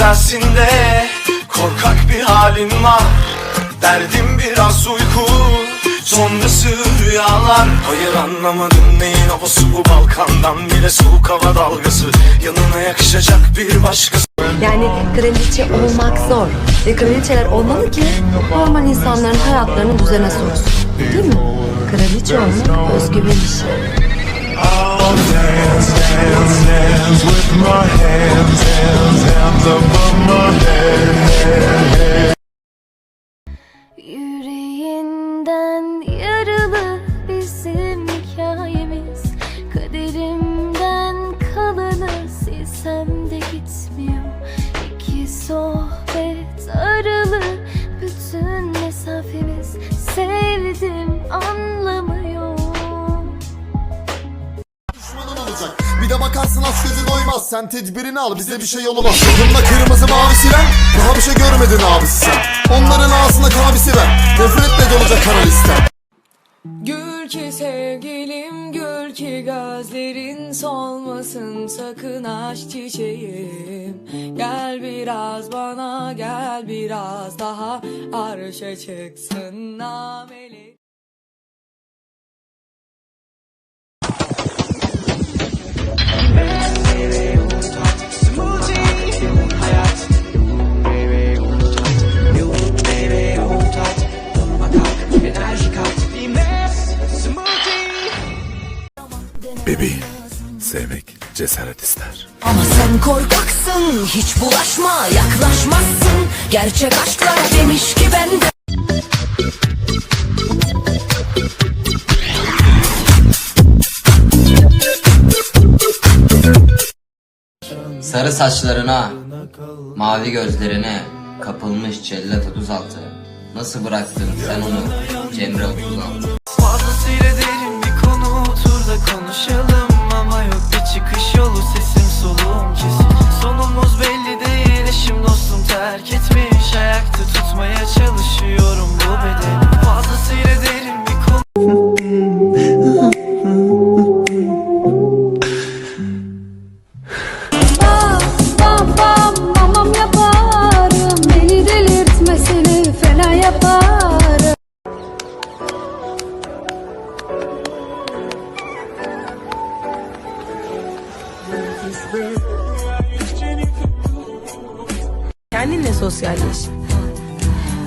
güzelsin de Korkak bir halin var Derdim biraz uyku Sonrası rüyalar Hayır anlamadım neyin havası bu Balkandan bile soğuk hava dalgası Yanına yakışacak bir başkası Yani kraliçe olmak zor. Ve kraliçeler olmalı ki normal insanların hayatlarını düzene soksun. Değil mi? Kraliçe olmak özgüven işi. Dance with my hands, hands, hands above my head. Yüreğinden yaralı bizim hikayemiz Kaderimden kalanı silsem de gitmiyor İki sohbet aralı bütün Sen tedbirini al bize bir şey olmaz Yolunda kırmızı mavisi ver Daha bir şey görmedin abisi sen. Onların ağzına kabisi ver. Nefretle dolacak kara liste Gül ki sevgilim gül ki gözlerin solmasın sakın aşk çiçeğim. Gel biraz bana gel biraz daha arşa çıksın nameli Bebeğim, sevmek cesaret ister. Ama sen korkaksın hiç bulaşma yaklaşmazsın Gerçek aşklar demiş ki ben de Sarı saçlarına, mavi gözlerine kapılmış cellat 36. Nasıl bıraktın sen onu Cemre 36? Fazlasıyla Tutmaya çalışıyorum bu bedeni. Fazlasıyla derin bir konu. Bam bam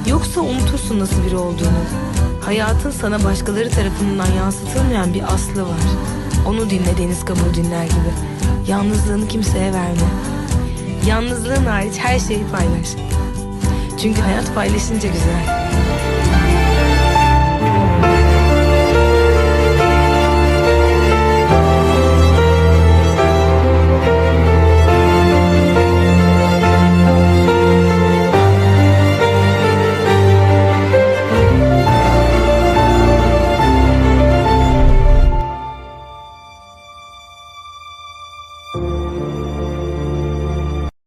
Yoksa unutursun nasıl biri olduğunu. Hayatın sana başkaları tarafından yansıtılmayan bir aslı var. Onu dinle Deniz Kabuğu dinler gibi. Yalnızlığını kimseye verme. Yalnızlığın hariç her şeyi paylaş. Çünkü hayat paylaşınca güzel.